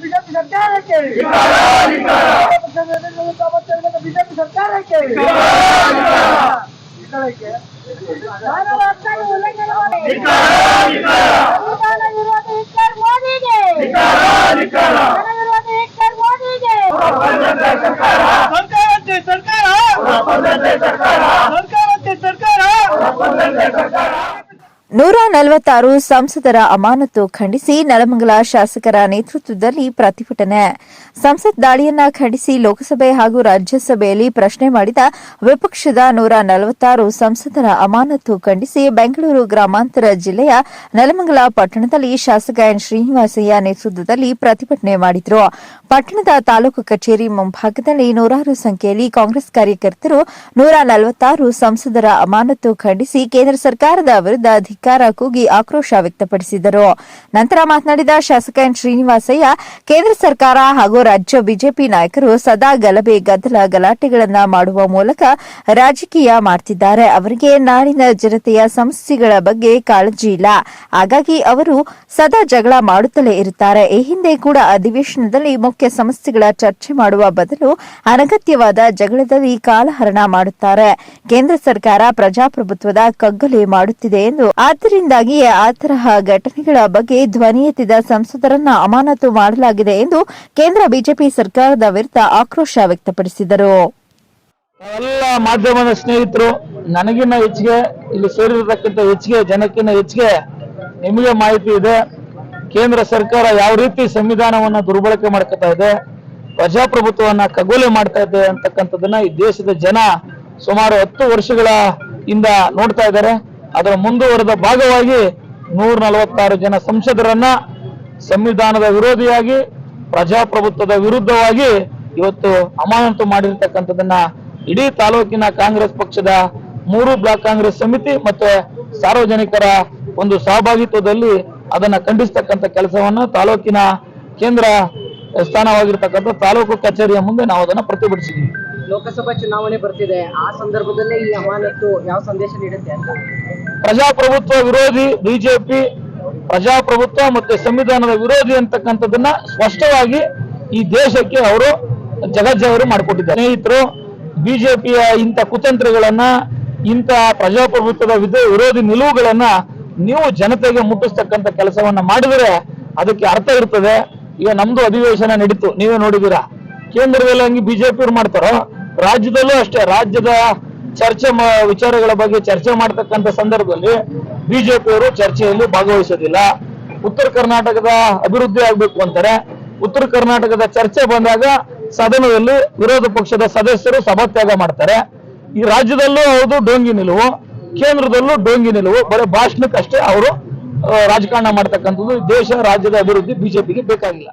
BJP ಸರ್ಕಾರಕ್ಕೆ BJP ಸರ್ಕಾರಕ್ಕೆ ಮಾನವ ಹಕ್ಕುಗಳ ಉಲ್ಲಂಘನೆ ಮಾಡಿ. ಸಂವಿಧಾನ ವಿರೋಧಿ ಹಿಟ್ಲರ್ ಮೋದಿಗೆ ಜನ ವಿರೋಧಿ ಹಿಟ್ಲರ್ ಮೋದಿಗೆ ಸರ್ಕಾರಕ್ಕೆ ಸರ್ಕಾರ ಸರ್ಕಾರಕ್ಕೆ ಸರ್ಕಾರ ನೂರ ನಲವತ್ತಾರು ಸಂಸದರ ಅಮಾನತು ಖಂಡಿಸಿ ನೆಲಮಂಗಲ ಶಾಸಕರ ನೇತೃತ್ವದಲ್ಲಿ ಪ್ರತಿಭಟನೆ. ಸಂಸತ್ ದಾಳಿಯನ್ನ ಖಂಡಿಸಿ ಲೋಕಸಭೆ ಹಾಗೂ ರಾಜ್ಯಸಭೆಯಲ್ಲಿ ಪ್ರಶ್ನೆ ಮಾಡಿದ ವಿಪಕ್ಷದ ನೂರ ನಲವತ್ತಾರು ಸಂಸದರ ಅಮಾನತು ಖಂಡಿಸಿ ಬೆಂಗಳೂರು ಗ್ರಾಮಾಂತರ ಜಿಲ್ಲೆಯ ನೆಲಮಂಗಲ ಪಟ್ಟಣದಲ್ಲಿ ಶಾಸಕ ಎನ್ ಶ್ರೀನಿವಾಸಯ್ಯ ನೇತೃತ್ವದಲ್ಲಿ ಪ್ರತಿಭಟನೆ ಮಾಡಿದರು. ಪಟ್ಟಣದ ತಾಲೂಕು ಕಚೇರಿ ಮುಂಭಾಗದಲ್ಲಿ ನೂರಾರು ಸಂಖ್ಯೆಯಲ್ಲಿ ಕಾಂಗ್ರೆಸ್ ಕಾರ್ಯಕರ್ತರು ನೂರ ನಲವತ್ತಾರು ಸಂಸದರ ಅಮಾನತು ಖಂಡಿಸಿ ಕೇಂದ್ರ ಸರ್ಕಾರದ ವಿರುದ್ಧ ಧಿಕ್ಕಾರ ಕೂಗಿ ಆಕ್ರೋಶ ವ್ಯಕ್ತಪಡಿಸಿದರು. ನಂತರ ಮಾತನಾಡಿದ ಶಾಸಕ ಎನ್ ಶ್ರೀನಿವಾಸಯ್ಯ, ಕೇಂದ್ರ ಸರ್ಕಾರ ಹಾಗೂ ರಾಜ್ಯ ಬಿಜೆಪಿ ನಾಯಕರು ಸದಾ ಗಲಭೆ, ಗದ್ದಲ, ಗಲಾಟೆಗಳನ್ನು ಮಾಡುವ ಮೂಲಕ ರಾಜಕೀಯ ಮಾಡ್ತಿದ್ದಾರೆ. ಅವರಿಗೆ ನಾಡಿನ ಜನತೆಯ ಸಮಸ್ಯೆಗಳ ಬಗ್ಗೆ ಕಾಳಜಿ ಇಲ್ಲ. ಹಾಗಾಗಿ ಅವರು ಸದಾ ಜಗಳ ಮಾಡುತ್ತಲೇ ಇರುತ್ತಾರೆ. ಈ ಹಿಂದೆ ಕೂಡ ಅಧಿವೇಶನದಲ್ಲಿ ಸಮಸ್ಯೆಗಳ ಚರ್ಚೆ ಮಾಡುವ ಬದಲು ಅನಗತ್ಯವಾದ ಜಗಳದಲ್ಲಿ ಕಾಲಹರಣ ಮಾಡುತ್ತಾರೆ. ಕೇಂದ್ರ ಸರ್ಕಾರ ಪ್ರಜಾಪ್ರಭುತ್ವದ ಕಗ್ಗಲೆ ಮಾಡುತ್ತಿದೆ ಎಂದು ಆದ್ದರಿಂದಾಗಿಯೇ ಆ ತರಹ ಘಟನೆಗಳ ಬಗ್ಗೆ ಧ್ವನಿ ಎತ್ತಿದ ಸಂಸದರನ್ನ ಅಮಾನತು ಮಾಡಲಾಗಿದೆ ಎಂದು ಕೇಂದ್ರ ಬಿಜೆಪಿ ಸರ್ಕಾರದ ವಿರುದ್ಧ ಆಕ್ರೋಶ ವ್ಯಕ್ತಪಡಿಸಿದರು. ಎಲ್ಲ ಮಾಧ್ಯಮದ ಸ್ನೇಹಿತರು, ನನಗಿನ್ನ ಹೆಚ್ಚಿಗೆ, ಇಲ್ಲಿ ಸೇರಿರತಕ್ಕಂಥ ಹೆಚ್ಚಿಗೆ, ಜನಕ್ಕಿನ್ನ ಹೆಚ್ಚಿಗೆ ನಿಮಗೆ ಮಾಹಿತಿ ಇದೆ. ಕೇಂದ್ರ ಸರ್ಕಾರ ಯಾವ ರೀತಿ ಸಂವಿಧಾನವನ್ನ ದುರ್ಬಳಕೆ ಮಾಡ್ಕೊತಾ ಇದೆ, ಪ್ರಜಾಪ್ರಭುತ್ವವನ್ನ ಖಗೋಲೆ ಮಾಡ್ತಾ ಇದೆ ಅಂತಕ್ಕಂಥದ್ದನ್ನ ಈ ದೇಶದ ಜನ ಸುಮಾರು ಹತ್ತು ವರ್ಷಗಳ ಇಂದ ನೋಡ್ತಾ ಇದ್ದಾರೆ. ಅದರ ಮುಂದುವರೆದ ಭಾಗವಾಗಿ ನೂರ ನಲವತ್ತಾರು ಜನ ಸಂಸದರನ್ನ ಸಂವಿಧಾನದ ವಿರೋಧಿಯಾಗಿ, ಪ್ರಜಾಪ್ರಭುತ್ವದ ವಿರುದ್ಧವಾಗಿ ಇವತ್ತು ಅಮಾನತು ಮಾಡಿರ್ತಕ್ಕಂಥದ್ದನ್ನ ಇಡೀ ತಾಲೂಕಿನ ಕಾಂಗ್ರೆಸ್ ಪಕ್ಷದ ಮೂರು ಬ್ಲಾಕ್ ಕಾಂಗ್ರೆಸ್ ಸಮಿತಿ ಮತ್ತೆ ಸಾರ್ವಜನಿಕರ ಒಂದು ಸಹಭಾಗಿತ್ವದಲ್ಲಿ ಅದನ್ನ ಖಂಡಿಸ್ತಕ್ಕಂಥ ಕೆಲಸವನ್ನ ತಾಲೂಕಿನ ಕೇಂದ್ರ ಸ್ಥಾನವಾಗಿರ್ತಕ್ಕಂಥ ತಾಲೂಕು ಕಚೇರಿಯ ಮುಂದೆ ನಾವು ಅದನ್ನ ಪ್ರತಿಭಟಿಸಿದ್ದೀವಿ ಲೋಕಸಭಾ ಚುನಾವಣೆ ಬರ್ತಿದೆ. ಆ ಸಂದರ್ಭದಲ್ಲಿ ಈ ಅಮಾನತ್ತು ಯಾವ ಸಂದೇಶ ನೀಡುತ್ತೆ ಅಂತ? ಪ್ರಜಾಪ್ರಭುತ್ವ ವಿರೋಧಿ ಬಿಜೆಪಿ ಪ್ರಜಾಪ್ರಭುತ್ವ ಮತ್ತೆ ಸಂವಿಧಾನದ ವಿರೋಧಿ ಅಂತಕ್ಕಂಥದ್ದನ್ನ ಸ್ಪಷ್ಟವಾಗಿ ಈ ದೇಶಕ್ಕೆ ಅವರು ಜಗಜ್ಜಾಹೀರು ಮಾಡಿಕೊಟ್ಟಿದ್ದಾರೆ. ಸ್ನೇಹಿತರು ಬಿಜೆಪಿಯ ಇಂಥ ಕುತಂತ್ರಗಳನ್ನ ಇಂಥ ಪ್ರಜಾಪ್ರಭುತ್ವದ ವಿರೋಧಿ ನಿಲುವುಗಳನ್ನ ನೀವು ಜನತೆಗೆ ಮುಟ್ಟಿಸ್ತಕ್ಕಂಥ ಕೆಲಸವನ್ನ ಮಾಡಿದರೆ ಅದಕ್ಕೆ ಅರ್ಥ ಇರ್ತದೆ. ಈಗ ನಮ್ದು ಅಧಿವೇಶನ ನಡೀತು, ನೀವೇ ನೋಡಿದ್ದೀರಾ? ಕೇಂದ್ರದಲ್ಲಿ ಹಂಗೆ ಬಿಜೆಪಿ ಮಾಡ್ತಾರೋ. ರಾಜ್ಯದಲ್ಲೂ ಅಷ್ಟೇ, ರಾಜ್ಯದ ಚರ್ಚೆ ವಿಚಾರಗಳ ಬಗ್ಗೆ ಚರ್ಚೆ ಮಾಡ್ತಕ್ಕಂಥ ಸಂದರ್ಭದಲ್ಲಿ ಬಿಜೆಪಿಯವರು ಚರ್ಚೆಯಲ್ಲಿ ಭಾಗವಹಿಸೋದಿಲ್ಲ. ಉತ್ತರ ಕರ್ನಾಟಕದ ಅಭಿವೃದ್ಧಿ ಆಗ್ಬೇಕು ಅಂತಾರೆ. ಉತ್ತರ ಕರ್ನಾಟಕದ ಚರ್ಚೆ ಬಂದಾಗ ಸದನದಲ್ಲಿ ವಿರೋಧ ಪಕ್ಷದ ಸದಸ್ಯರು ಸಭಾತ್ಯಾಗ ಮಾಡ್ತಾರೆ. ಈ ರಾಜ್ಯದಲ್ಲೂ ಹೌದು, ಡೋಂಗಿ ನಿಲುವು. ಕೇಂದ್ರದಲ್ಲೂ ಡೋಂಗಿ ನಿಲುವು. ಬರೀ ಭಾಷಣಕ್ಕಷ್ಟೇ ಅವರು ರಾಜಕಾರಣ ಮಾಡ್ತಕ್ಕಂಥದ್ದು ದೇಶ ರಾಜ್ಯದ ಅಭಿವೃದ್ಧಿ ಬಿಜೆಪಿಗೆ ಬೇಕಾಗಿಲ್ಲ.